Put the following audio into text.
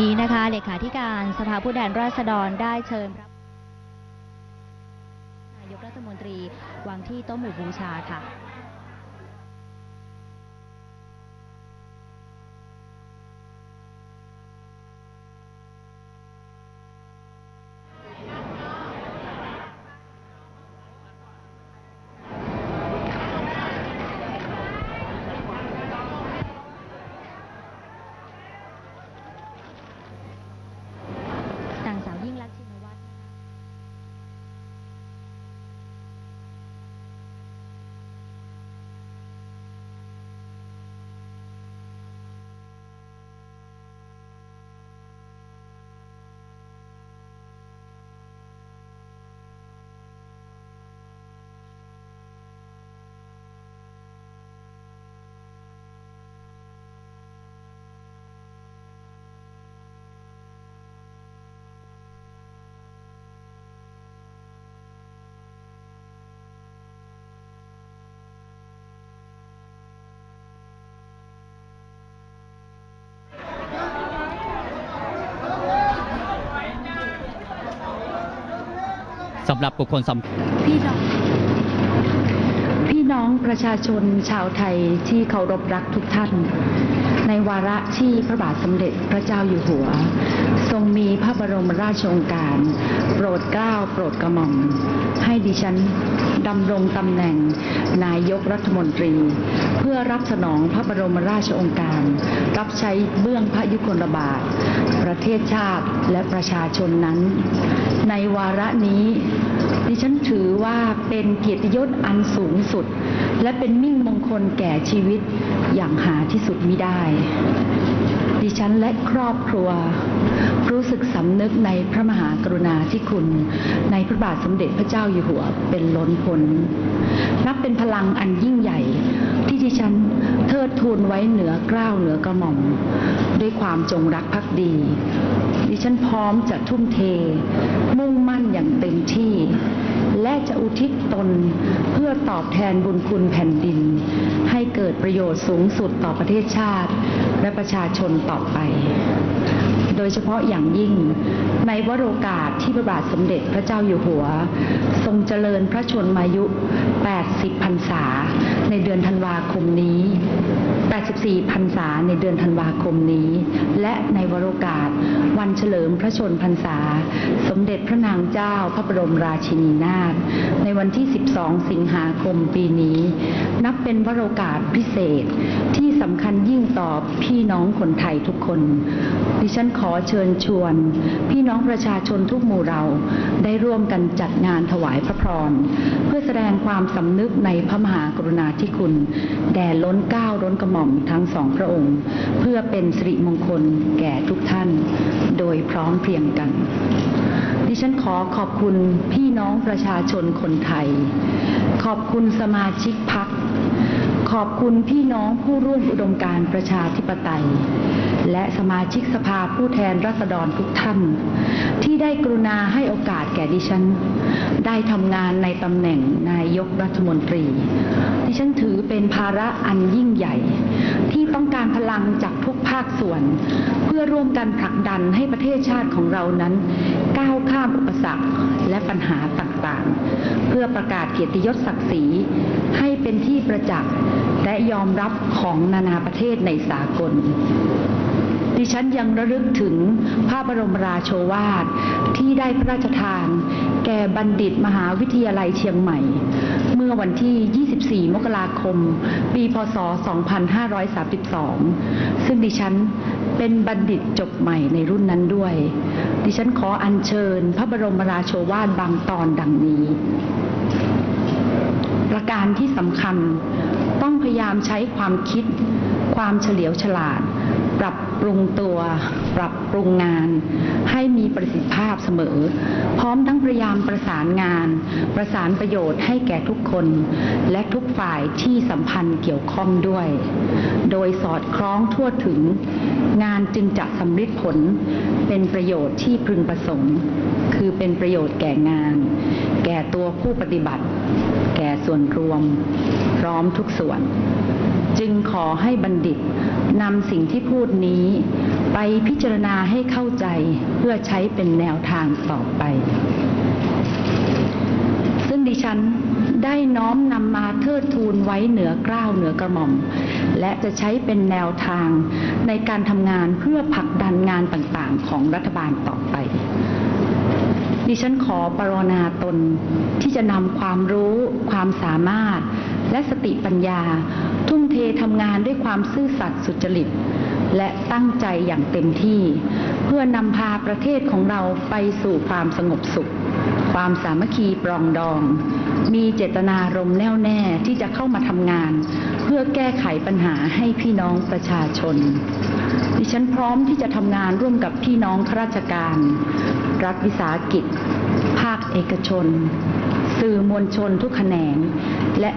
นี้นะคะเลขาธิการสภาผู้แทนราษฎรได้เชิญรับนายกรัฐมนตรีวางที่โต๊ะหมู่บูชาค่ะ สำหรับบุคคลสำพี่น้องพี่น้องประชาชนชาวไทยที่เคารพรักทุกท่าน ในวาระที่พระบาทสมเด็จพระเจ้าอยู่หัว ทรงมีพระบรมราชโองการ โปรดเกล้าโปรดกระหม่อม ให้ดิฉันดำรงตำแหน่ง นายกรัฐมนตรี เพื่อรับสนองพระบรมราชโองการ รับใช้เบื้องพระยุคลบาท ประเทศชาติและประชาชนนั้น ในวาระนี้ดิฉันถือว่าเป็นเกียรติยศอันสูงสุด และเป็นมิ่งมงคลแก่ชีวิตอย่างหาที่สุดมิได้ ดิฉันและครอบครัว รู้สึกสำนึกในพระมหากรุณาธิคุณ ในพระบาทสมเด็จพระเจ้าอยู่หัวเป็นล้นพ้นนับเป็นพลังอันยิ่งใหญ่ ที่ดิฉันเทิดทูนไว้เหนือเกล้าวเหนือกระหม่อม ด้วยความจงรักภักดี ดิฉันพร้อมจะทุ่มเท มุ่งมั่นอย่างเต็มที่ และจะอุทิศตนเพื่อตอบแทนบุญคุณแผ่นดิน ให้เกิดประโยชน์สูงสุดต่อประเทศชาติ และประชาชนต่อไป โดยเฉพาะอย่างยิ่ง ในวโรกาสที่พระบาทสมเด็จพระเจ้าอยู่หัว ทรงเจริญพระชนมายุ 80พรรษา ในเดือนธันวาคมนี้ 84พรรษาในเดือนธันวาคมนี้ และในวโรกาสวันเฉลิมพระชนพรรษา สมเด็จพระนางเจ้าพระบรมราชินีนาถในวันที่ 12 สิงหาคมปีนี้ นับเป็นวโรกาสพิเศษที่สำคัญยิ่งต่อพี่น้องคนไทยทุกคน ดิฉันขอเชิญชวน พี่น้องประชาชนทุกหมู่เราได้ร่วมกันจัดงานถวายพระพร เพื่อแสดงความสำนึกในพระมหากรุณาธิคุณ แด่ล้นเก้าล้นกระหม่อมทั้งสองพระองค์ เพื่อเป็นสิริมงคลแก่ทุกท่าน โดยพร้อมเพรียงกัน ดิฉันขอขอบคุณพี่น้องประชาชนคนไทย ขอบคุณสมาชิกพัก ขอบคุณพี่น้องผู้ร่วมอุดมการประชาธิปไตย และสมาชิกสภาผู้แทนราษฎรทุกท่าน ที่ได้กรุณาให้โอกาสแก่ดิฉัน ได้ทำงานในตำแหน่งนายกรัฐมนตรี ดิฉันถือเป็นภาระอันยิ่งใหญ่ ที่ต้องการพลังจากทุกภาคส่วน เพื่อร่วมกันผลักดันให้ประเทศชาติของเรานั้น ก้าวข้ามอุปสรรคและปัญหาต่าง พื่อประกาศเกียรติยศศักดิ์ศรีให้เป็นที่ประจักษ์และยอมรับของนานาประเทศในสากล ดิฉันยังระลึกถึงพระบรมราโชวาทที่ได้พระราชทาน แก่บัณฑิตมหาวิทยาลัยเชียงใหม่ เมื่อวันที่ 24 มกราคม ปีพศ 2532 ซึ่งดิฉันเป็นบัณฑิตจบใหม่ในรุ่นนั้นด้วย ดิฉันขออัญเชิญพระบรมราโชวาทบางตอนดังนี้ ประการที่สำคัญ ต้องพยายามใช้ความคิด ความเฉลียวฉลาด ปรับปรุงตัว ปรับปรุงงาน ให้มีประสิทธิภาพเสมอ พร้อมทั้งพยายามประสานงาน ประสานประโยชน์ให้แก่ทุกคน และทุกฝ่ายที่สัมพันธ์เกี่ยวข้องด้วย โดยสอดคล้องทั่วถึง งานจึงจะสำเร็จผล เป็นประโยชน์ที่พึงประสงค์ คือเป็นประโยชน์แก่งาน แก่ตัวผู้ปฏิบัติ ส่วนรวม พร้อมทุกส่วน จึงขอให้บัณฑิตนำสิ่งที่พูดนี้ไปพิจารณาให้เข้าใจเพื่อใช้เป็นแนวทางต่อไป ซึ่งดิฉันได้น้อมนำมาเทิดทูนไว้เหนือเกล้าวเหนือกระหม่อม และจะใช้เป็นแนวทางในการทำงานเพื่อผลักดันงานต่างๆ ของรัฐบาลต่อไป ดิฉันขอปรนนาตนที่จะนำความรู้ความสามารถ และสติปัญญา ทุ่มเททำงานด้วยความซื่อสัตย์สุจริต และตั้งใจอย่างเต็มที่ เพื่อนำพาประเทศของเราไปสู่ความสงบสุข ความสามัคคีปรองดอง มีเจตนารมณ์แน่วแน่ที่จะเข้ามาทำงาน เพื่อแก้ไขปัญหาให้พี่น้องประชาชนดิฉันพร้อมที่จะทำงานร่วมกับพี่น้องข้าราชการ รัฐวิสาหกิจ ภาคเอกชน สื่อมวลชนทุกแขนงและ